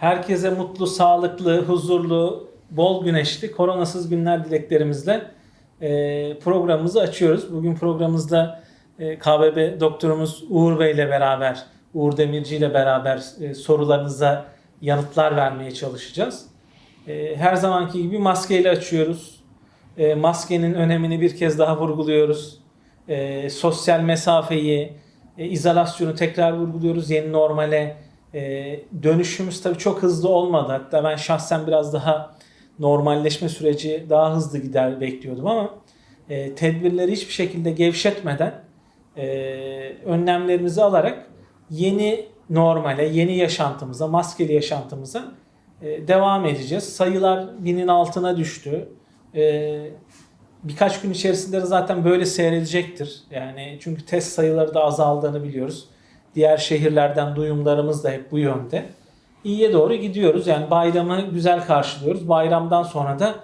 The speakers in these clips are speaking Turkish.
Herkese mutlu, sağlıklı, huzurlu, bol güneşli, koronasız günler dileklerimizle e, programımızı açıyoruz. Bugün programımızda e, KBB doktorumuz Uğur Bey ile beraber, Uğur Demirci ile beraber e, sorularınıza yanıtlar vermeye çalışacağız. Her zamanki gibi maskeyle açıyoruz. E, maskenin önemini bir kez daha vurguluyoruz. Sosyal mesafeyi, izolasyonu tekrar vurguluyoruz. Yeni normale e, dönüşümüz tabii çok hızlı olmadı. Hatta ben şahsen biraz daha normalleşme süreci daha hızlı gider bekliyordum ama e, tedbirleri hiçbir şekilde gevşetmeden e, önlemlerimizi alarak yeni normale, yeni yaşantımıza, maskeli yaşantımıza e, devam edeceğiz. Sayılar binin altına düştü. E, birkaç gün içerisinde de zaten böyle seyredecektir. Yani çünkü test sayıları da azaldığını biliyoruz. Diğer şehirlerden duyumlarımız da hep bu yönde. İyiye doğru gidiyoruz. Yani bayramı güzel karşılıyoruz. Bayramdan sonra da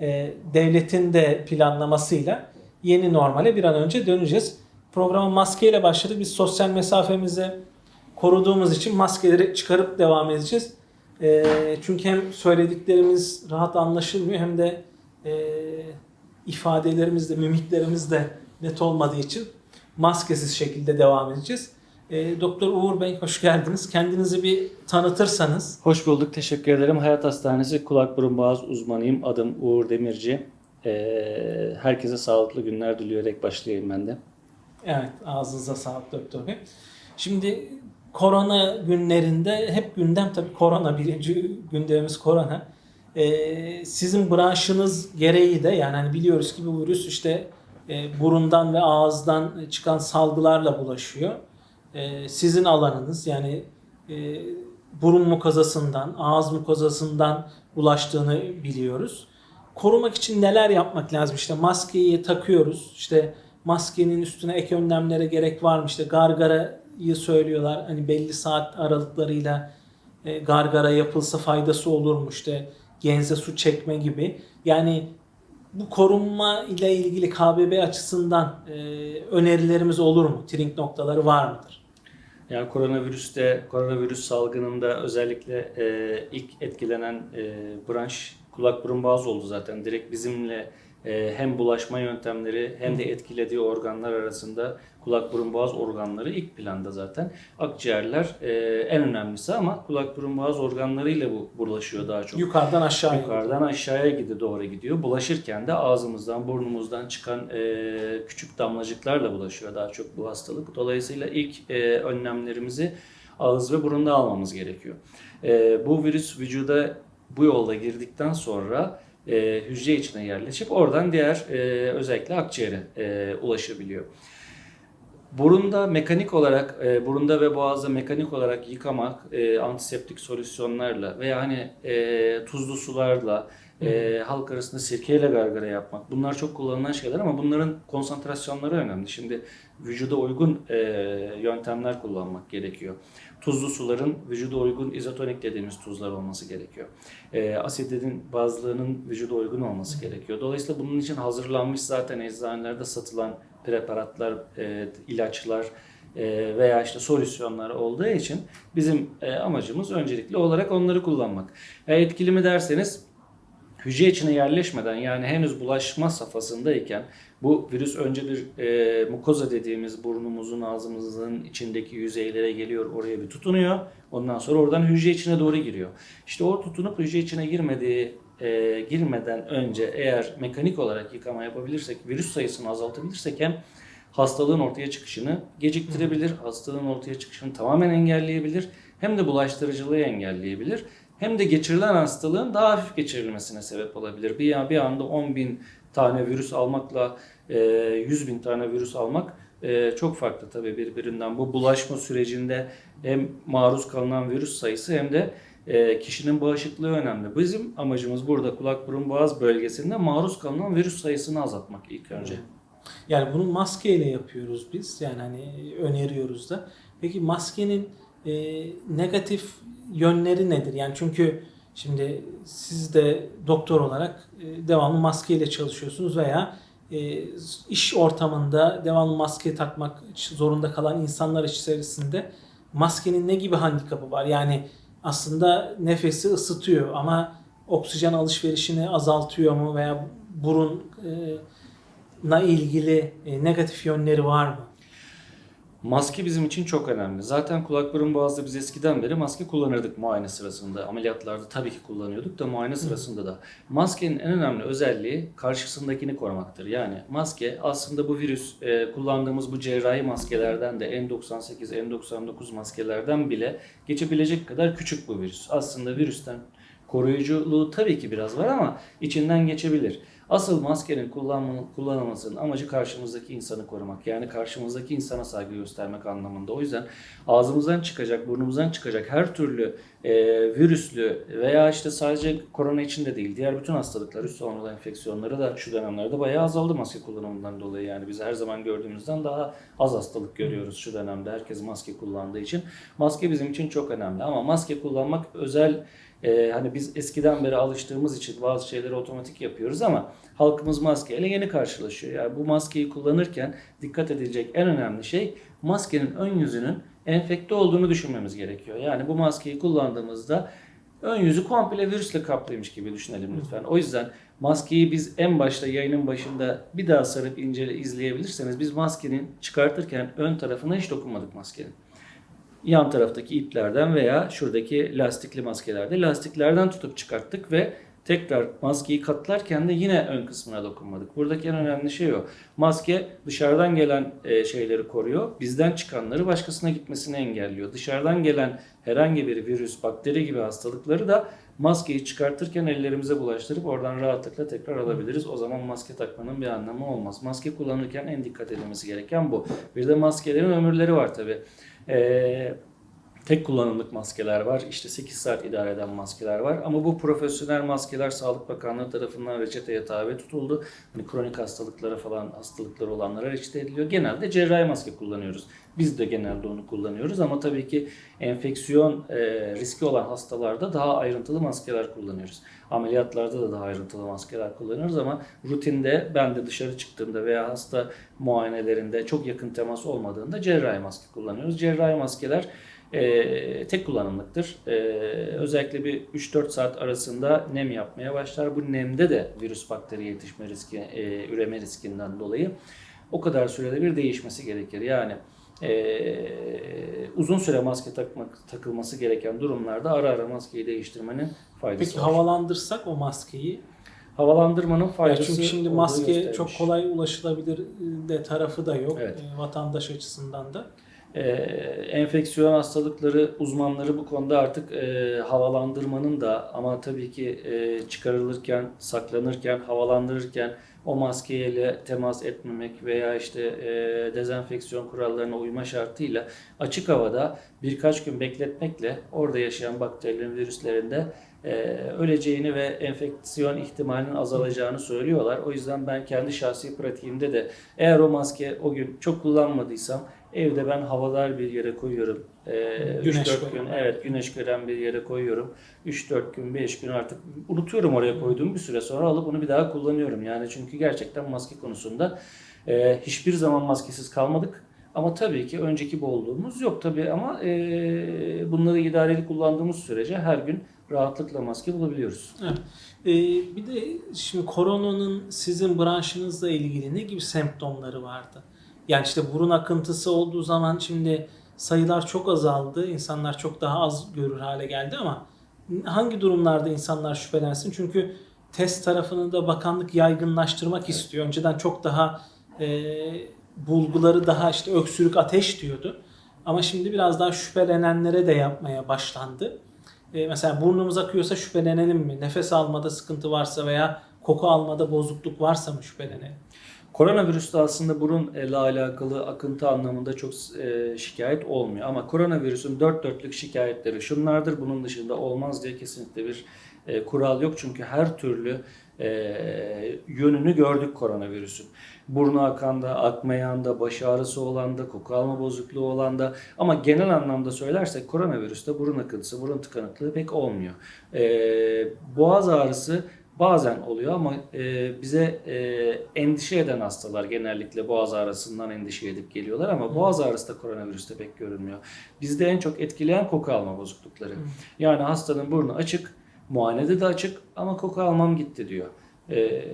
e, devletin de planlamasıyla yeni normale bir an önce döneceğiz. Programa maskeyle başladık. Biz sosyal mesafemizi koruduğumuz için maskeleri çıkarıp devam edeceğiz. E, çünkü hem söylediklerimiz rahat anlaşılmıyor hem de e, ifadelerimiz de mimiklerimiz de net olmadığı için maskesiz şekilde devam edeceğiz. E, Doktor Uğur Bey hoş geldiniz. Kendinizi bir tanıtırsanız. Hoş bulduk, teşekkür ederim. Hayat Hastanesi kulak burun boğaz uzmanıyım. Adım Uğur Demirci. Ee, herkese sağlıklı günler diliyoruz. Başlayayım ben de. Evet ağzınıza sağlık doktor bey. Şimdi korona günlerinde hep gündem tabii korona birinci gündemimiz korona. Ee, sizin branşınız gereği de yani hani biliyoruz ki bu virüs işte e, burundan ve ağızdan çıkan salgılarla bulaşıyor. Ee, sizin alanınız yani e, burun mukozasından, ağız mukozasından bulaştığını biliyoruz. Korumak için neler yapmak lazım? İşte maskeyi takıyoruz. İşte maskenin üstüne ek önlemlere gerek var mı? İşte gargarayı söylüyorlar. Hani belli saat aralıklarıyla e, gargara yapılsa faydası olur mu? İşte genze su çekme gibi. Yani bu korunma ile ilgili KBB açısından e, önerilerimiz olur mu? Trink noktaları var mıdır? Yani koronavirüste, koronavirüs salgınında özellikle e, ilk etkilenen e, branş kulak burun boğaz oldu zaten. Direkt bizimle hem bulaşma yöntemleri hem de etkilediği organlar arasında kulak burun boğaz organları ilk planda zaten. Akciğerler e, en önemlisi ama kulak burun boğaz organlarıyla bu bulaşıyor daha çok. Yukarıdan aşağıya. Yukarıdan aşağıya gidi doğru gidiyor. Bulaşırken de ağzımızdan, burnumuzdan çıkan e, küçük damlacıklarla bulaşıyor daha çok bu hastalık. Dolayısıyla ilk e, önlemlerimizi ağız ve burunda almamız gerekiyor. Bu virüs vücuda bu yolda girdikten sonra e, hücre içine yerleşip oradan diğer e, özellikle akciğere e, ulaşabiliyor. Burunda mekanik olarak, e, burunda ve boğazda mekanik olarak yıkamak, e, antiseptik solüsyonlarla veya hani e, tuzlu sularla, e, halk arasında sirkeyle gargara yapmak. Bunlar çok kullanılan şeyler ama bunların konsantrasyonları önemli. Şimdi vücuda uygun e, yöntemler kullanmak gerekiyor. Tuzlu suların vücuda uygun izotonik dediğimiz tuzlar olması gerekiyor. E, asitlerin bazılarının vücuda uygun olması gerekiyor. Dolayısıyla bunun için hazırlanmış zaten eczanelerde satılan preparatlar, e, ilaçlar e, veya işte solüsyonlar olduğu için bizim e, amacımız öncelikli olarak onları kullanmak. E, etkili mi derseniz hücre içine yerleşmeden yani henüz bulaşma safhasındayken bu virüs önce bir e, mukoza dediğimiz burnumuzun ağzımızın içindeki yüzeylere geliyor oraya bir tutunuyor. Ondan sonra oradan hücre içine doğru giriyor. İşte o tutunup hücre içine girmediği e, girmeden önce eğer mekanik olarak yıkama yapabilirsek, virüs sayısını azaltabilirsek hem hastalığın ortaya çıkışını geciktirebilir, hastalığın ortaya çıkışını tamamen engelleyebilir, hem de bulaştırıcılığı engelleyebilir, hem de geçirilen hastalığın daha hafif geçirilmesine sebep olabilir. Bir, bir anda 10 bin tane virüs almakla e, 100 bin tane virüs almak e, çok farklı tabii birbirinden. Bu bulaşma sürecinde hem maruz kalınan virüs sayısı hem de e, kişinin bağışıklığı önemli. Bizim amacımız burada kulak burun boğaz bölgesinde maruz kalınan virüs sayısını azaltmak ilk önce. Yani bunu maskeyle yapıyoruz biz. Yani hani öneriyoruz da. Peki maskenin e, negatif yönleri nedir? Yani çünkü şimdi siz de doktor olarak e, devamlı maskeyle çalışıyorsunuz veya e, iş ortamında devamlı maske takmak zorunda kalan insanlar içerisinde maskenin ne gibi handikapı var? Yani aslında nefesi ısıtıyor ama oksijen alışverişini azaltıyor mu veya burunla ilgili e, negatif yönleri var mı? Maske bizim için çok önemli. Zaten kulak burun boğazda biz eskiden beri maske kullanırdık muayene sırasında. Ameliyatlarda tabii ki kullanıyorduk da muayene sırasında da. Maskenin en önemli özelliği karşısındakini korumaktır. Yani maske aslında bu virüs e, kullandığımız bu cerrahi maskelerden de N98, N99 maskelerden bile geçebilecek kadar küçük bu virüs. Aslında virüsten koruyuculuğu tabii ki biraz var ama içinden geçebilir. Asıl maskenin kullanma, kullanılmasının amacı karşımızdaki insanı korumak. Yani karşımızdaki insana saygı göstermek anlamında. O yüzden ağzımızdan çıkacak, burnumuzdan çıkacak her türlü e, virüslü veya işte sadece korona için de değil, diğer bütün hastalıklar, üst solunumlu enfeksiyonları da şu dönemlerde bayağı azaldı maske kullanımından dolayı. Yani biz her zaman gördüğümüzden daha az hastalık görüyoruz şu dönemde. Herkes maske kullandığı için. Maske bizim için çok önemli ama maske kullanmak özel ee, hani biz eskiden beri alıştığımız için bazı şeyleri otomatik yapıyoruz ama halkımız maskeyle yeni karşılaşıyor. Yani bu maskeyi kullanırken dikkat edilecek en önemli şey maskenin ön yüzünün enfekte olduğunu düşünmemiz gerekiyor. Yani bu maskeyi kullandığımızda ön yüzü komple virüsle kaplıymış gibi düşünelim lütfen. O yüzden maskeyi biz en başta yayının başında bir daha sarıp incele izleyebilirseniz biz maskenin çıkartırken ön tarafına hiç dokunmadık maskenin yan taraftaki iplerden veya şuradaki lastikli maskelerde lastiklerden tutup çıkarttık ve tekrar maskeyi katlarken de yine ön kısmına dokunmadık. Buradaki en önemli şey o. Maske dışarıdan gelen e, şeyleri koruyor. Bizden çıkanları başkasına gitmesini engelliyor. Dışarıdan gelen herhangi bir virüs, bakteri gibi hastalıkları da maskeyi çıkartırken ellerimize bulaştırıp oradan rahatlıkla tekrar alabiliriz. O zaman maske takmanın bir anlamı olmaz. Maske kullanırken en dikkat edilmesi gereken bu. Bir de maskelerin ömürleri var tabi. Ee, tek kullanımlık maskeler var. İşte 8 saat idare eden maskeler var. Ama bu profesyonel maskeler Sağlık Bakanlığı tarafından reçeteye tabi tutuldu. Hani kronik hastalıklara falan hastalıkları olanlara reçete ediliyor. Genelde cerrahi maske kullanıyoruz. Biz de genelde onu kullanıyoruz ama tabii ki enfeksiyon e, riski olan hastalarda daha ayrıntılı maskeler kullanıyoruz. Ameliyatlarda da daha ayrıntılı maskeler kullanıyoruz ama rutinde ben de dışarı çıktığımda veya hasta muayenelerinde çok yakın temas olmadığında cerrahi maske kullanıyoruz. Cerrahi maskeler e, tek kullanımlıktır. E, özellikle bir 3-4 saat arasında nem yapmaya başlar. Bu nemde de virüs bakteri yetişme riski, e, üreme riskinden dolayı o kadar sürede bir değişmesi gerekir. Yani e, uzun süre maske takmak takılması gereken durumlarda ara ara maskeyi değiştirmenin faydası Peki var. havalandırsak o maskeyi Havalandırmanın Ya faydası çünkü şimdi maske gösterilmiş. çok kolay ulaşılabilir de tarafı da yok Evet. e, vatandaş açısından da. Ee, enfeksiyon hastalıkları uzmanları bu konuda artık e, havalandırmanın da ama tabii ki e, çıkarılırken, saklanırken, havalandırırken o maskeyle temas etmemek veya işte e, dezenfeksiyon kurallarına uyma şartıyla açık havada birkaç gün bekletmekle orada yaşayan bakterilerin, virüslerin de e, öleceğini ve enfeksiyon ihtimalinin azalacağını söylüyorlar. O yüzden ben kendi şahsi pratiğimde de eğer o maske o gün çok kullanmadıysam evde ben havadar bir yere koyuyorum. E, Güneş 3-4 gören. gün evet güneş gören bir yere koyuyorum. 3-4 gün 5 gün artık unutuyorum oraya koyduğum bir süre sonra alıp onu bir daha kullanıyorum. Yani çünkü gerçekten maske konusunda e, hiçbir zaman maskesiz kalmadık. Ama tabii ki önceki bolluğumuz yok tabii ama e, bunları idareli kullandığımız sürece her gün rahatlıkla maske bulabiliyoruz. Evet. E, bir de şimdi koronanın sizin branşınızla ilgili ne gibi semptomları vardı? Yani işte burun akıntısı olduğu zaman şimdi sayılar çok azaldı. insanlar çok daha az görür hale geldi ama hangi durumlarda insanlar şüphelensin? Çünkü test tarafını da bakanlık yaygınlaştırmak istiyor. Önceden çok daha e, bulguları daha işte öksürük ateş diyordu. Ama şimdi biraz daha şüphelenenlere de yapmaya başlandı. E, mesela burnumuz akıyorsa şüphelenelim mi? Nefes almada sıkıntı varsa veya koku almada bozukluk varsa mı şüphelenelim? Koronavirüste aslında burunla alakalı akıntı anlamında çok e, şikayet olmuyor. Ama koronavirüsün dört dörtlük şikayetleri şunlardır. Bunun dışında olmaz diye kesinlikle bir e, kural yok. Çünkü her türlü e, yönünü gördük koronavirüsün. Burnu akanda, akmayan da, baş ağrısı olan da, koku alma bozukluğu olan da. Ama genel anlamda söylersek koronavirüste burun akıntısı, burun tıkanıklığı pek olmuyor. E, boğaz ağrısı Bazen oluyor ama e, bize e, endişe eden hastalar genellikle boğaz ağrısından endişe edip geliyorlar ama boğaz ağrısı da koronavirüste pek görünmüyor. Bizde en çok etkileyen koku alma bozuklukları. Yani hastanın burnu açık, muayenede de açık ama koku almam gitti diyor. E,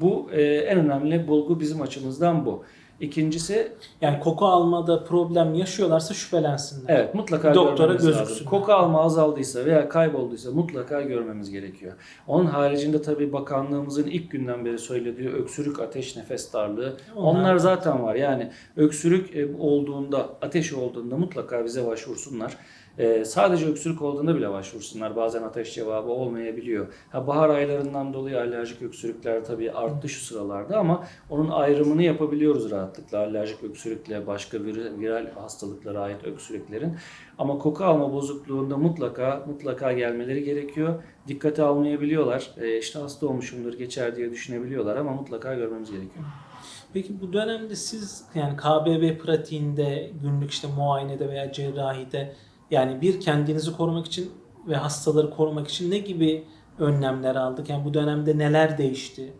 bu e, en önemli bulgu bizim açımızdan bu. İkincisi Yani koku almada problem yaşıyorlarsa şüphelensinler. Evet mutlaka Doktora gözüksün. Koku alma azaldıysa veya kaybolduysa mutlaka görmemiz gerekiyor. Onun haricinde tabii bakanlığımızın ilk günden beri söylediği öksürük, ateş, nefes darlığı Onlar- onlar, zaten var. Yani öksürük e, olduğunda, ateş olduğunda mutlaka bize başvursunlar. E, sadece öksürük olduğunda bile başvursunlar. Bazen ateş cevabı olmayabiliyor. Ha, bahar aylarından dolayı alerjik öksürükler tabii arttı şu sıralarda ama onun ayrımını yapabiliyoruz rahatlıkla. Alerjik öksürükle başka vir- viral hastalıklara ait öksürüklerin. Ama koku alma bozukluğunda mutlaka mutlaka gelmeleri gerekiyor. Dikkate almayabiliyorlar. E, işte hasta olmuşumdur geçer diye düşünebiliyorlar ama mutlaka görmemiz gerekiyor. Peki bu dönemde siz yani KBB pratiğinde günlük işte muayenede veya cerrahide yani bir kendinizi korumak için ve hastaları korumak için ne gibi önlemler aldık? Yani bu dönemde neler değişti?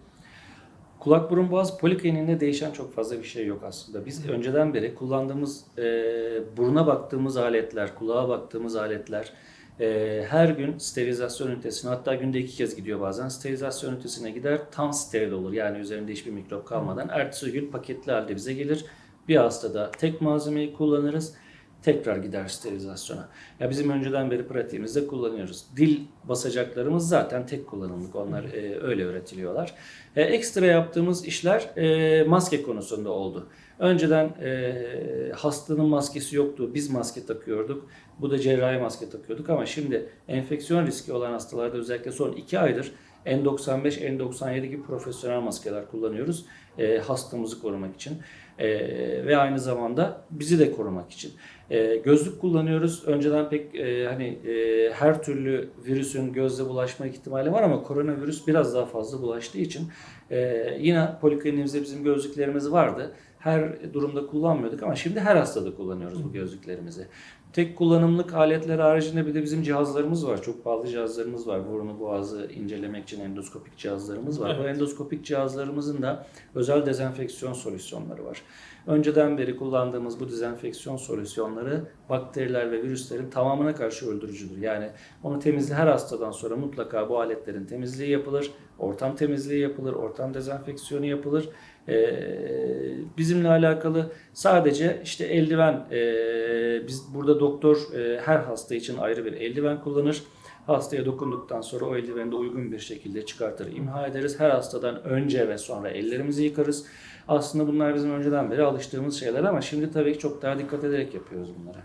Kulak burun boğaz polikliniğinde değişen çok fazla bir şey yok aslında. Biz önceden beri kullandığımız e, buruna baktığımız aletler, kulağa baktığımız aletler e, her gün sterilizasyon ünitesine hatta günde iki kez gidiyor bazen. Sterilizasyon ünitesine gider tam steril olur. Yani üzerinde hiçbir mikrop kalmadan. Ertesi gün paketli halde bize gelir. Bir hastada tek malzemeyi kullanırız. Tekrar gider sterilizasyona. Ya bizim önceden beri pratiğimizde kullanıyoruz. Dil basacaklarımız zaten tek kullanımlık. Onlar e, öyle üretiliyorlar. E, ekstra yaptığımız işler e, maske konusunda oldu. Önceden e, hastanın maskesi yoktu. Biz maske takıyorduk. Bu da cerrahi maske takıyorduk ama şimdi enfeksiyon riski olan hastalarda özellikle son 2 aydır N95, N97 gibi profesyonel maskeler kullanıyoruz. E, hastamızı korumak için. E, ve aynı zamanda bizi de korumak için. E, gözlük kullanıyoruz. Önceden pek e, hani e, her türlü virüsün gözle bulaşma ihtimali var ama koronavirüs biraz daha fazla bulaştığı için e, yine polikliniğimizde bizim gözlüklerimiz vardı. Her durumda kullanmıyorduk ama şimdi her hastada kullanıyoruz bu gözlüklerimizi. Tek kullanımlık aletler haricinde bir de bizim cihazlarımız var. Çok pahalı cihazlarımız var. Burnu boğazı incelemek için endoskopik cihazlarımız var. Bu Evet. endoskopik cihazlarımızın da özel dezenfeksiyon solüsyonları var. Önceden beri kullandığımız bu dezenfeksiyon solüsyonları bakteriler ve virüslerin tamamına karşı öldürücüdür. Yani onu temizle her hastadan sonra mutlaka bu aletlerin temizliği yapılır, ortam temizliği yapılır, ortam dezenfeksiyonu yapılır. Ee, bizimle alakalı sadece işte eldiven, ee, biz burada doktor ee, her hasta için ayrı bir eldiven kullanır. Hastaya dokunduktan sonra o eldiveni de uygun bir şekilde çıkartır, imha ederiz. Her hastadan önce ve sonra ellerimizi yıkarız. Aslında bunlar bizim önceden beri alıştığımız şeyler ama şimdi tabii ki çok daha dikkat ederek yapıyoruz bunları.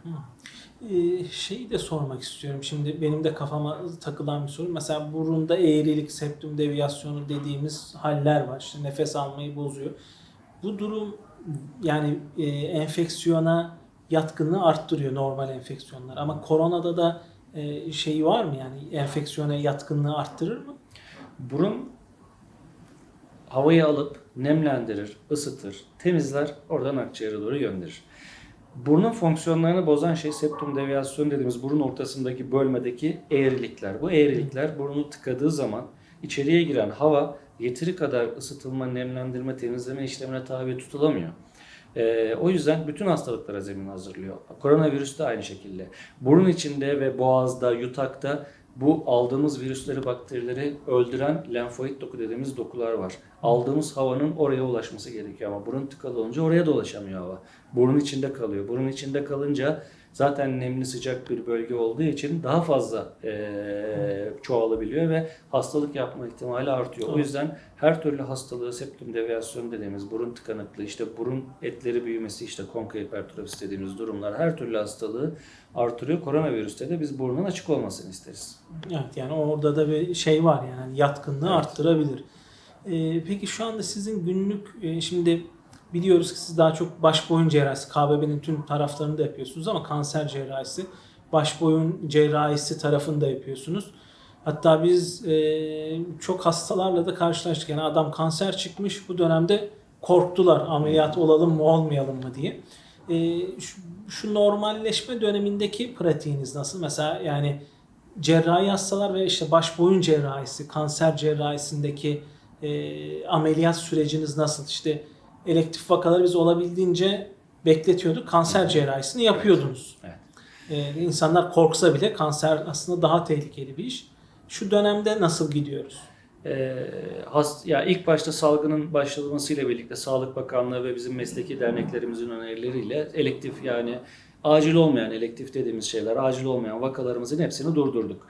Ee, şeyi de sormak istiyorum. Şimdi benim de kafama takılan bir soru. Mesela burunda eğrilik, septum deviyasyonu dediğimiz haller var. İşte nefes almayı bozuyor. Bu durum yani e, enfeksiyona yatkınlığı arttırıyor normal enfeksiyonlar. Ama koronada da e, şeyi var mı yani enfeksiyona yatkınlığı arttırır mı? Burun havayı alıp nemlendirir, ısıtır, temizler, oradan akciğere doğru gönderir. Burnun fonksiyonlarını bozan şey septum deviyasyonu dediğimiz burun ortasındaki bölmedeki eğrilikler. Bu eğrilikler burnu tıkadığı zaman içeriye giren hava yeteri kadar ısıtılma, nemlendirme, temizleme işlemine tabi tutulamıyor. Ee, o yüzden bütün hastalıklara zemin hazırlıyor. Koronavirüs de aynı şekilde. Burun içinde ve boğazda, yutakta bu aldığımız virüsleri, bakterileri öldüren lenfoid doku dediğimiz dokular var. Aldığımız havanın oraya ulaşması gerekiyor ama burun tıkalı olunca oraya da ulaşamıyor hava. Burun içinde kalıyor. Burun içinde kalınca zaten nemli sıcak bir bölge olduğu için daha fazla eee, çoğalabiliyor ve hastalık yapma ihtimali artıyor. O Doğru. yüzden her türlü hastalığı septum deviyasyonu dediğimiz burun tıkanıklığı, işte burun etleri büyümesi, işte konka hipertrofisi dediğimiz durumlar her türlü hastalığı artırıyor. Koronavirüste de biz burnun açık olmasını isteriz. Evet yani orada da bir şey var yani yatkınlığı Evet. arttırabilir. Ee, peki şu anda sizin günlük e, şimdi biliyoruz ki siz daha çok baş boyun cerrahisi KBB'nin tüm taraflarını da yapıyorsunuz ama kanser cerrahisi baş boyun cerrahisi tarafını da yapıyorsunuz. Hatta biz e, çok hastalarla da karşılaştık. Yani adam kanser çıkmış bu dönemde korktular ameliyat olalım mı olmayalım mı diye. E, şu, şu normalleşme dönemindeki pratiğiniz nasıl? Mesela yani cerrahi hastalar ve işte baş boyun cerrahisi, kanser cerrahisindeki e, ameliyat süreciniz nasıl? İşte elektif vakaları biz olabildiğince bekletiyorduk. Kanser cerrahisini yapıyordunuz. Evet. E, insanlar korksa bile kanser aslında daha tehlikeli bir iş. Şu dönemde nasıl gidiyoruz? Ee, hast, ya ilk başta salgının başlamasıyla birlikte Sağlık Bakanlığı ve bizim mesleki derneklerimizin önerileriyle elektif yani acil olmayan elektif dediğimiz şeyler, acil olmayan vakalarımızın hepsini durdurduk.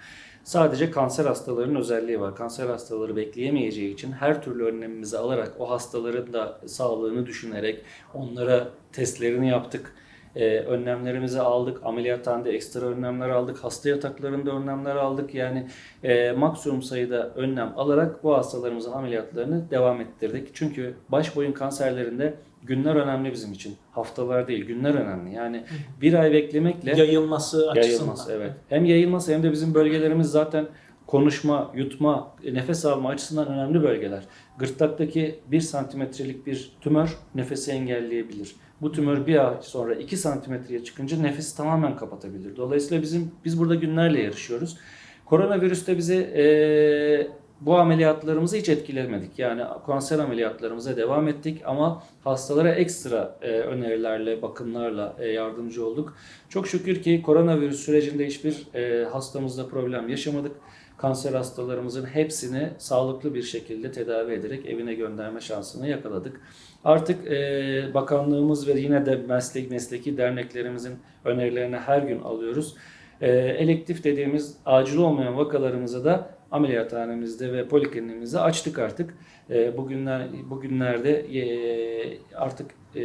Sadece kanser hastalarının özelliği var. Kanser hastaları bekleyemeyeceği için her türlü önlemimizi alarak o hastaların da sağlığını düşünerek onlara testlerini yaptık. Ee, önlemlerimizi aldık. Ameliyathanede ekstra önlemler aldık. Hasta yataklarında önlemler aldık. Yani e, maksimum sayıda önlem alarak bu hastalarımızın ameliyatlarını devam ettirdik. Çünkü baş boyun kanserlerinde günler önemli bizim için. Haftalar değil, günler önemli. Yani bir ay beklemekle Yayılması açısından. yayılması evet. Hem yayılması hem de bizim bölgelerimiz zaten konuşma, yutma, nefes alma açısından önemli bölgeler. Gırtlaktaki 1 santimetrelik bir tümör nefesi engelleyebilir. Bu tümör bir ay sonra 2 santimetreye çıkınca nefesi tamamen kapatabilir. Dolayısıyla bizim biz burada günlerle yarışıyoruz. Koronavirüs de bize eee, bu ameliyatlarımızı hiç etkilemedik. Yani kanser ameliyatlarımıza devam ettik ama hastalara ekstra e, önerilerle, bakımlarla e, yardımcı olduk. Çok şükür ki koronavirüs sürecinde hiçbir e, hastamızda problem yaşamadık. Kanser hastalarımızın hepsini sağlıklı bir şekilde tedavi ederek evine gönderme şansını yakaladık. Artık e, bakanlığımız ve yine de meslek mesleki derneklerimizin önerilerini her gün alıyoruz. E, elektif dediğimiz acil olmayan vakalarımızı da ameliyathanemizde ve polikliniğimizde açtık artık. E, bugünler bugünlerde e, artık e,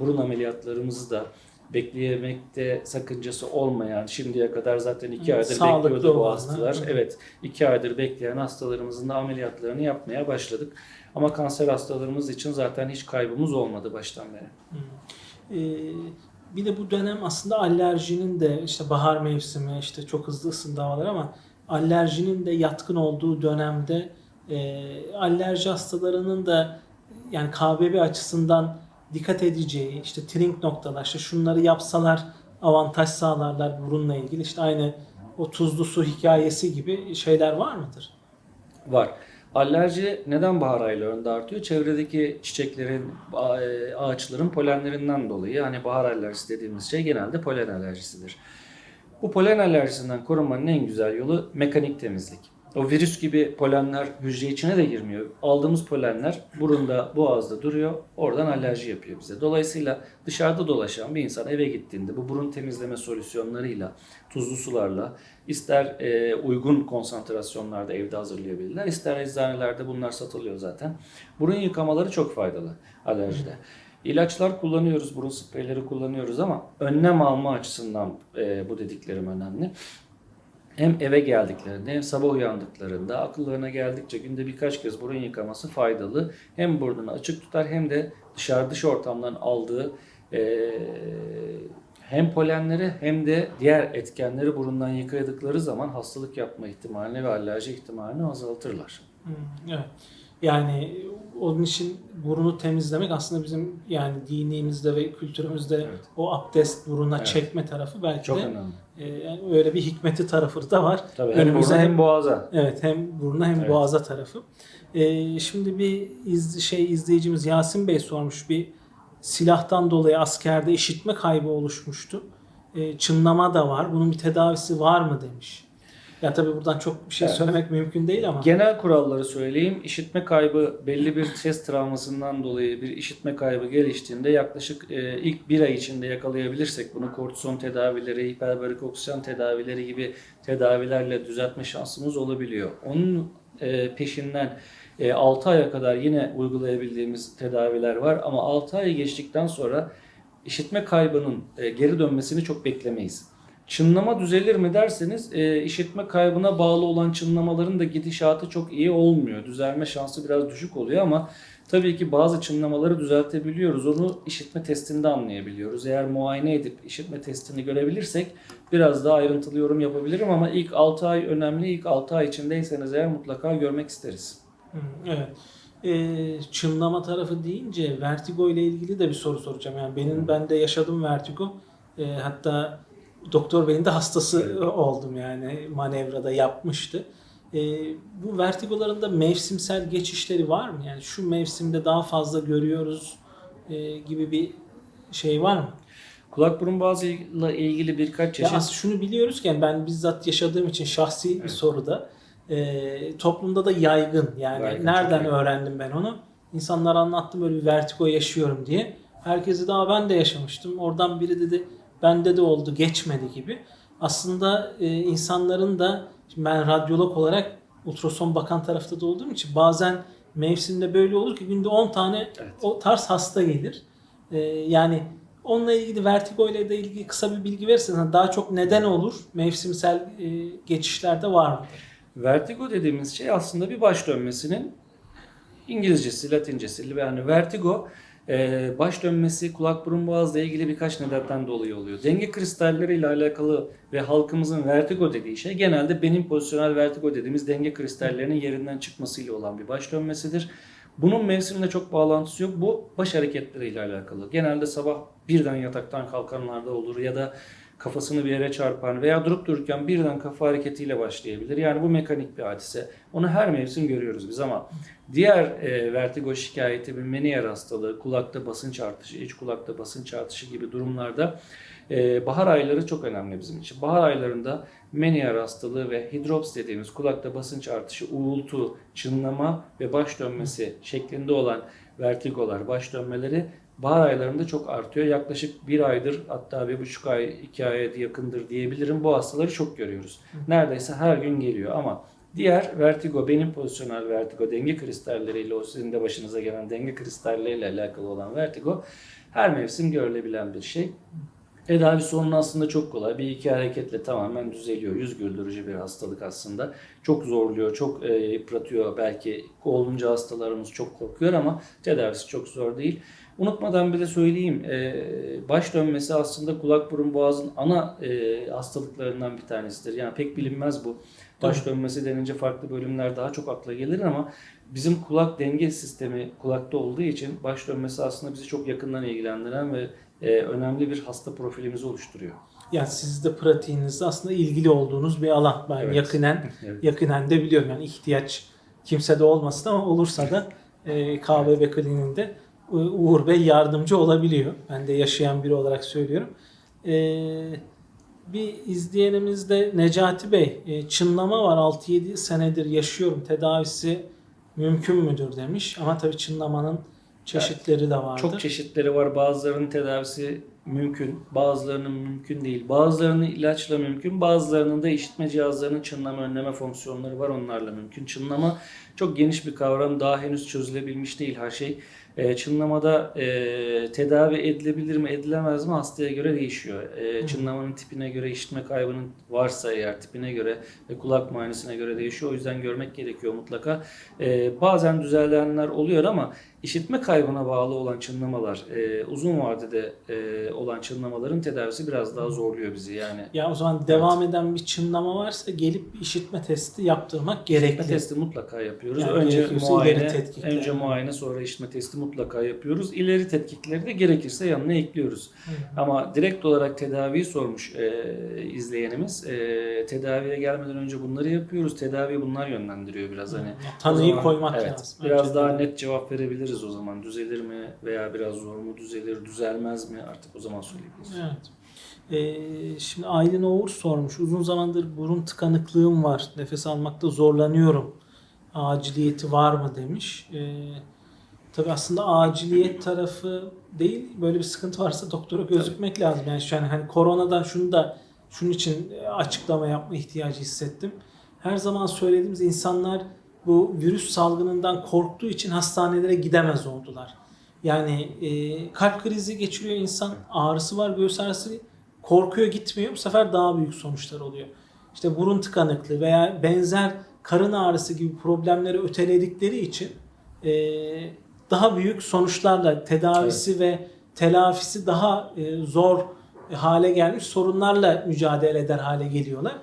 burun ameliyatlarımızı da bekleyemekte sakıncası olmayan, şimdiye kadar zaten iki aydır sağlıklı bekliyordu bu hastalar. evet. Evet, iki aydır bekleyen hastalarımızın da ameliyatlarını yapmaya başladık. Ama kanser hastalarımız için zaten hiç kaybımız olmadı baştan beri. Ee, bir de bu dönem aslında alerjinin de işte bahar mevsimi işte çok hızlı ısındı havalar ama alerjinin de yatkın olduğu dönemde e, alerji hastalarının da yani KBB açısından dikkat edeceği işte trink noktalar işte şunları yapsalar avantaj sağlarlar burunla ilgili işte aynı o tuzlu su hikayesi gibi şeyler var mıdır? Var. Alerji neden bahar aylarında artıyor? Çevredeki çiçeklerin, e, ağaçların polenlerinden dolayı. Hani bahar alerjisi dediğimiz şey genelde polen alerjisidir. Bu polen alerjisinden korunmanın en güzel yolu mekanik temizlik. O virüs gibi polenler hücre içine de girmiyor. Aldığımız polenler burunda, boğazda duruyor. Oradan alerji yapıyor bize. Dolayısıyla dışarıda dolaşan bir insan eve gittiğinde bu burun temizleme solüsyonlarıyla, tuzlu sularla ister e, uygun konsantrasyonlarda evde hazırlayabilirler, ister eczanelerde bunlar satılıyor zaten. Burun yıkamaları çok faydalı alerjide. İlaçlar kullanıyoruz, burun spreyleri kullanıyoruz ama önlem alma açısından e, bu dediklerim önemli hem eve geldiklerinde hem sabah uyandıklarında akıllarına geldikçe günde birkaç kez burun yıkaması faydalı. Hem burnunu açık tutar hem de dışarı dış ortamdan aldığı eee, hem polenleri hem de diğer etkenleri burundan yıkadıkları zaman hastalık yapma ihtimalini ve alerji ihtimalini azaltırlar. Evet. Yani onun için burunu temizlemek aslında bizim yani dinimizde ve kültürümüzde Evet. o abdest buruna Evet. çekme tarafı belki Çok de önemli. e, yani öyle bir hikmeti tarafı da var. Tabii hem Önümüze buruna hem- boğaza. Evet hem buruna hem Evet. boğaza tarafı. E, şimdi bir iz, şey izleyicimiz Yasin Bey sormuş bir silahtan dolayı askerde işitme kaybı oluşmuştu. E, çınlama da var. Bunun bir tedavisi var mı demiş. Ya tabii buradan çok bir şey Evet. söylemek mümkün değil ama. Genel kuralları söyleyeyim. İşitme kaybı belli bir ses travmasından dolayı bir işitme kaybı geliştiğinde yaklaşık e, ilk bir ay içinde yakalayabilirsek bunu kortizon tedavileri, hiperbarik oksijen tedavileri gibi tedavilerle düzeltme şansımız olabiliyor. Onun e, peşinden 6 aya kadar yine uygulayabildiğimiz tedaviler var ama 6 ay geçtikten sonra işitme kaybının e, geri dönmesini çok beklemeyiz. Çınlama düzelir mi derseniz e, işitme kaybına bağlı olan çınlamaların da gidişatı çok iyi olmuyor. Düzelme şansı biraz düşük oluyor ama tabii ki bazı çınlamaları düzeltebiliyoruz. Onu işitme testinde anlayabiliyoruz. Eğer muayene edip işitme testini görebilirsek biraz daha ayrıntılı yorum yapabilirim ama ilk 6 ay önemli. İlk 6 ay içindeyseniz eğer mutlaka görmek isteriz. Evet. Ee, çınlama tarafı deyince vertigo ile ilgili de bir soru soracağım. Yani benim ben de yaşadım vertigo. Ee, hatta doktor beyin de hastası Evet. oldum yani manevrada yapmıştı. E, bu vertigoların mevsimsel geçişleri var mı? Yani şu mevsimde daha fazla görüyoruz e, gibi bir şey var mı? Kulak burun boğazıyla ilgili birkaç Ya çeşit aslında şunu biliyoruz ki yani ben bizzat yaşadığım için şahsi bir Evet. soruda e, toplumda da yaygın yani Yaygın, nereden yaygın. öğrendim ben onu? İnsanlara anlattım böyle bir vertigo yaşıyorum diye. Herkese daha ben de yaşamıştım. Oradan biri dedi bende de oldu geçmedi gibi. Aslında e, insanların da ben radyolog olarak ultrason bakan tarafta da olduğum için bazen mevsimde böyle olur ki günde 10 tane Evet. o tarz hasta gelir. E, yani onunla ilgili vertigo ile de ilgili kısa bir bilgi verirseniz hani daha çok neden olur? Mevsimsel e, geçişlerde var mı? Vertigo dediğimiz şey aslında bir baş dönmesinin İngilizcesi, Latincesi. Yani vertigo e, baş dönmesi kulak burun boğazla ilgili birkaç nedenden dolayı oluyor. Denge kristalleriyle alakalı ve halkımızın vertigo dediği şey genelde benim pozisyonel vertigo dediğimiz denge kristallerinin yerinden çıkmasıyla olan bir baş dönmesidir. Bunun mevsiminde çok bağlantısı yok. Bu baş hareketleriyle alakalı. Genelde sabah birden yataktan kalkanlarda olur ya da kafasını bir yere çarpan veya durup dururken birden kafa hareketiyle başlayabilir. Yani bu mekanik bir hadise. Onu her mevsim görüyoruz biz ama diğer e, vertigo şikayeti bir meniyer hastalığı, kulakta basınç artışı, iç kulakta basınç artışı gibi durumlarda e, bahar ayları çok önemli bizim için. Bahar aylarında meniyer hastalığı ve hidrops dediğimiz kulakta basınç artışı, uğultu, çınlama ve baş dönmesi şeklinde olan vertigolar, baş dönmeleri bahar aylarında çok artıyor. Yaklaşık bir aydır hatta bir buçuk ay, iki aya yakındır diyebilirim. Bu hastaları çok görüyoruz. Neredeyse her gün geliyor ama diğer vertigo, benim pozisyonel vertigo, denge kristalleriyle o sizin de başınıza gelen denge kristalleriyle alakalı olan vertigo her mevsim görülebilen bir şey. Tedavisi onun aslında çok kolay. Bir iki hareketle tamamen düzeliyor. Yüz güldürücü bir hastalık aslında. Çok zorluyor, çok e, yıpratıyor. Belki olunca hastalarımız çok korkuyor ama tedavisi çok zor değil. Unutmadan bir de söyleyeyim. e, baş dönmesi aslında kulak burun boğazın ana e, hastalıklarından bir tanesidir. Yani pek bilinmez bu. Baş dönmesi denince farklı bölümler daha çok akla gelir ama bizim kulak denge sistemi kulakta olduğu için baş dönmesi aslında bizi çok yakından ilgilendiren ve e, önemli bir hasta profilimizi oluşturuyor. Yani siz de pratiğinizde aslında ilgili olduğunuz bir alan. Ben Evet. yakinen Evet. yakinen de biliyorum. Yani ihtiyaç kimsede olmasın ama olursa da e, KBB kliniğinde e, Uğur Bey yardımcı olabiliyor. Ben de yaşayan biri olarak söylüyorum. E, bir izleyenimiz de Necati Bey, e, çınlama var 6-7 senedir yaşıyorum. Tedavisi mümkün müdür demiş. Ama tabii çınlamanın çeşitleri de vardır. Çok çeşitleri var. Bazılarının tedavisi mümkün, bazılarının mümkün değil. Bazılarının ilaçla mümkün, bazılarının da işitme cihazlarının çınlama önleme fonksiyonları var. Onlarla mümkün. Çınlama çok geniş bir kavram. Daha henüz çözülebilmiş değil her şey. E, çınlamada e, tedavi edilebilir mi, edilemez mi hastaya göre değişiyor. E, çınlamanın tipine göre, işitme kaybının varsa eğer tipine göre ve kulak muayenesine göre değişiyor. O yüzden görmek gerekiyor mutlaka. E, bazen düzelenler oluyor ama işitme kaybına bağlı olan çınlamalar, e, uzun vadede e, olan çınlamaların tedavisi biraz daha zorluyor bizi. Yani Ya o zaman devam eden bir çınlama varsa gelip işitme testi yaptırmak gerekli. İşitme testi mutlaka yapıyoruz. Yani önce muayene, önce muayene sonra işitme testi mutlaka yapıyoruz. İleri tetkikleri de gerekirse yanına ekliyoruz. Ama direkt olarak tedaviyi sormuş e, izleyenimiz. E, tedaviye gelmeden önce bunları yapıyoruz. Tedaviyi bunlar yönlendiriyor biraz hani. Tanıyı O zaman, koymak evet, lazım. Biraz Önce daha de. net cevap verebiliriz o zaman. Düzelir mi veya biraz zor mu düzelir, düzelmez mi artık o zaman söyleyebiliriz. Evet. Ee, şimdi Aylin Oğur sormuş. Uzun zamandır burun tıkanıklığım var. Nefes almakta zorlanıyorum. Aciliyeti var mı demiş. Ee, tabii aslında aciliyet tarafı değil. Böyle bir sıkıntı varsa doktora gözükmek lazım. Yani şu an hani koronadan şunu da şunun için açıklama yapma ihtiyacı hissettim. Her zaman söylediğimiz insanlar bu virüs salgınından korktuğu için hastanelere gidemez oldular. Yani e, kalp krizi geçiriyor insan, ağrısı var, göğüs ağrısı korkuyor gitmiyor. Bu sefer daha büyük sonuçlar oluyor. İşte burun tıkanıklığı veya benzer karın ağrısı gibi problemleri öteledikleri için e, daha büyük sonuçlarla tedavisi ve telafisi daha e, zor hale gelmiş sorunlarla mücadele eder hale geliyorlar.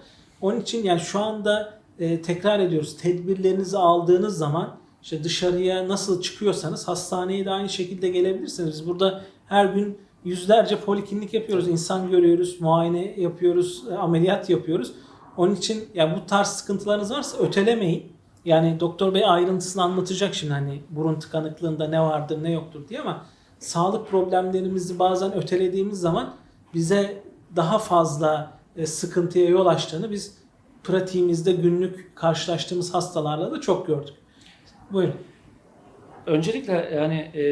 Onun için yani şu anda e, tekrar ediyoruz tedbirlerinizi aldığınız zaman işte dışarıya nasıl çıkıyorsanız hastaneye de aynı şekilde gelebilirsiniz. Biz burada her gün yüzlerce poliklinik yapıyoruz. insan görüyoruz, muayene yapıyoruz, e, ameliyat yapıyoruz. Onun için ya bu tarz sıkıntılarınız varsa ötelemeyin. Yani doktor bey ayrıntısını anlatacak şimdi hani burun tıkanıklığında ne vardır ne yoktur diye ama sağlık problemlerimizi bazen ötelediğimiz zaman bize daha fazla e, sıkıntıya yol açtığını biz pratiğimizde günlük karşılaştığımız hastalarla da çok gördük. Buyurun. Öncelikle yani e,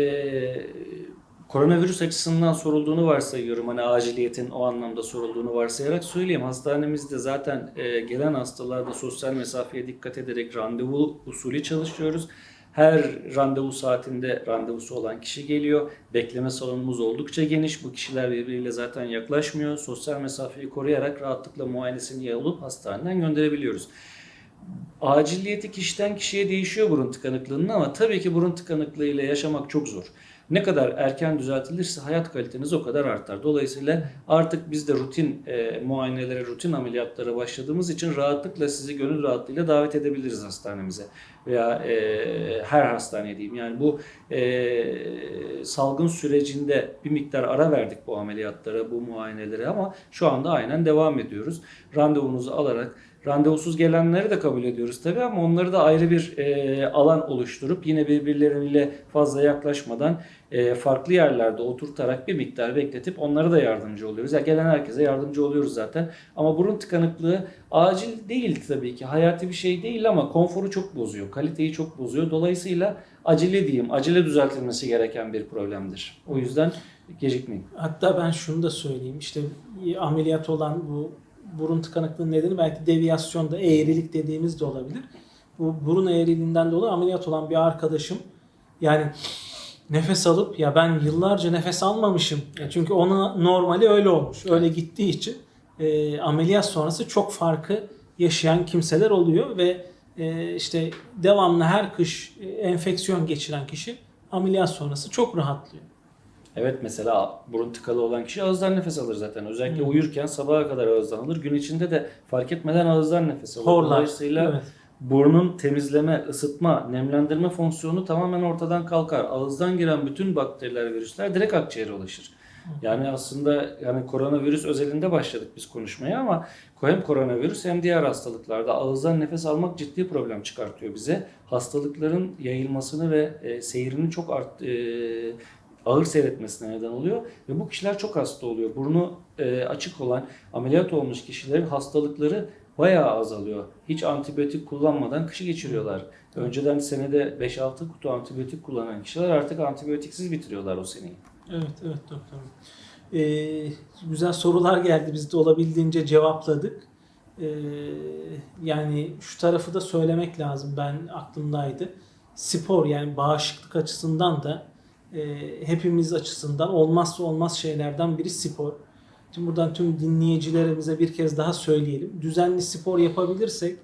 koronavirüs açısından sorulduğunu varsayıyorum. Hani aciliyetin o anlamda sorulduğunu varsayarak söyleyeyim. Hastanemizde zaten e, gelen hastalarda sosyal mesafeye dikkat ederek randevu usulü çalışıyoruz. Her randevu saatinde randevusu olan kişi geliyor. Bekleme salonumuz oldukça geniş. Bu kişiler birbiriyle zaten yaklaşmıyor. Sosyal mesafeyi koruyarak rahatlıkla muayenesini yapıp hastaneden gönderebiliyoruz. Aciliyeti kişiden kişiye değişiyor burun tıkanıklığının ama tabii ki burun tıkanıklığı ile yaşamak çok zor. Ne kadar erken düzeltilirse hayat kaliteniz o kadar artar. Dolayısıyla artık biz de rutin e, muayenelere, rutin ameliyatlara başladığımız için rahatlıkla sizi gönül rahatlığıyla davet edebiliriz hastanemize. Veya e, her hastaneye diyeyim. Yani bu e, salgın sürecinde bir miktar ara verdik bu ameliyatlara, bu muayenelere ama şu anda aynen devam ediyoruz. Randevunuzu alarak Randevusuz gelenleri de kabul ediyoruz tabii ama onları da ayrı bir e, alan oluşturup yine birbirleriyle fazla yaklaşmadan e, farklı yerlerde oturtarak bir miktar bekletip onlara da yardımcı oluyoruz. Ya gelen herkese yardımcı oluyoruz zaten. Ama burun tıkanıklığı acil değil tabii ki. Hayati bir şey değil ama konforu çok bozuyor. Kaliteyi çok bozuyor. Dolayısıyla acele diyeyim, acele düzeltilmesi gereken bir problemdir. O yüzden gecikmeyin. Hatta ben şunu da söyleyeyim. İşte ameliyat olan bu burun tıkanıklığının nedeni belki deviyasyonda eğrilik dediğimiz de olabilir. Bu burun eğriliğinden dolayı ameliyat olan bir arkadaşım yani nefes alıp ya ben yıllarca nefes almamışım. Ya çünkü ona normali öyle olmuş. Öyle gittiği için e, ameliyat sonrası çok farkı yaşayan kimseler oluyor ve e, işte devamlı her kış e, enfeksiyon geçiren kişi ameliyat sonrası çok rahatlıyor. Evet mesela burun tıkalı olan kişi ağızdan nefes alır zaten. Özellikle Hı. uyurken sabaha kadar ağızdan alır. Gün içinde de fark etmeden ağızdan nefes alır. Horlar. Dolayısıyla Evet. burnun temizleme, ısıtma, nemlendirme fonksiyonu tamamen ortadan kalkar. Ağızdan giren bütün bakteriler, virüsler direkt akciğere ulaşır. Yani aslında yani koronavirüs özelinde başladık biz konuşmaya ama hem koronavirüs hem diğer hastalıklarda ağızdan nefes almak ciddi problem çıkartıyor bize. Hastalıkların yayılmasını ve e, seyrini çok art, e, ağır seyretmesine neden oluyor ve bu kişiler çok hasta oluyor. Burnu e, açık olan ameliyat olmuş kişilerin hastalıkları bayağı azalıyor. Hiç antibiyotik kullanmadan kışı geçiriyorlar. Önceden senede 5-6 kutu antibiyotik kullanan kişiler artık antibiyotiksiz bitiriyorlar o seneyi. Evet, evet doktorum. Ee, güzel sorular geldi. Biz de olabildiğince cevapladık. Ee, yani şu tarafı da söylemek lazım. Ben aklımdaydı. Spor yani bağışıklık açısından da e, hepimiz açısından olmazsa olmaz şeylerden biri spor. Şimdi buradan tüm dinleyicilerimize bir kez daha söyleyelim. Düzenli spor yapabilirsek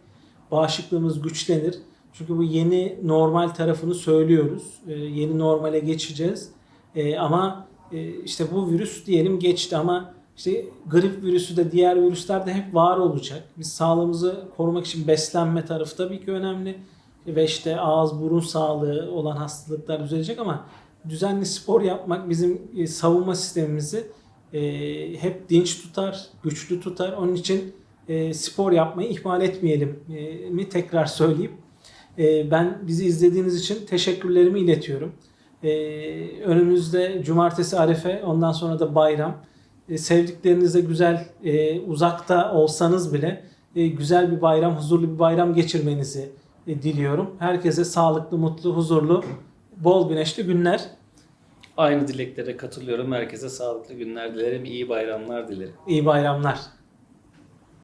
bağışıklığımız güçlenir. Çünkü bu yeni normal tarafını söylüyoruz. Ee, yeni normale geçeceğiz. Ee, ama e, işte bu virüs diyelim geçti ama işte grip virüsü de diğer virüsler de hep var olacak. Biz sağlığımızı korumak için beslenme tarafı tabii ki önemli. Ve işte ağız burun sağlığı olan hastalıklar düzelecek ama düzenli spor yapmak bizim e, savunma sistemimizi e, hep dinç tutar, güçlü tutar. Onun için e, spor yapmayı ihmal etmeyelim mi tekrar söyleyeyim. E, ben bizi izlediğiniz için teşekkürlerimi iletiyorum. Önümüzde cumartesi arefe, ondan sonra da bayram. Sevdiklerinizle güzel, uzakta olsanız bile güzel bir bayram, huzurlu bir bayram geçirmenizi diliyorum. Herkese sağlıklı, mutlu, huzurlu, bol güneşli günler. Aynı dileklere katılıyorum. Herkese sağlıklı günler dilerim. iyi bayramlar dilerim. İyi bayramlar.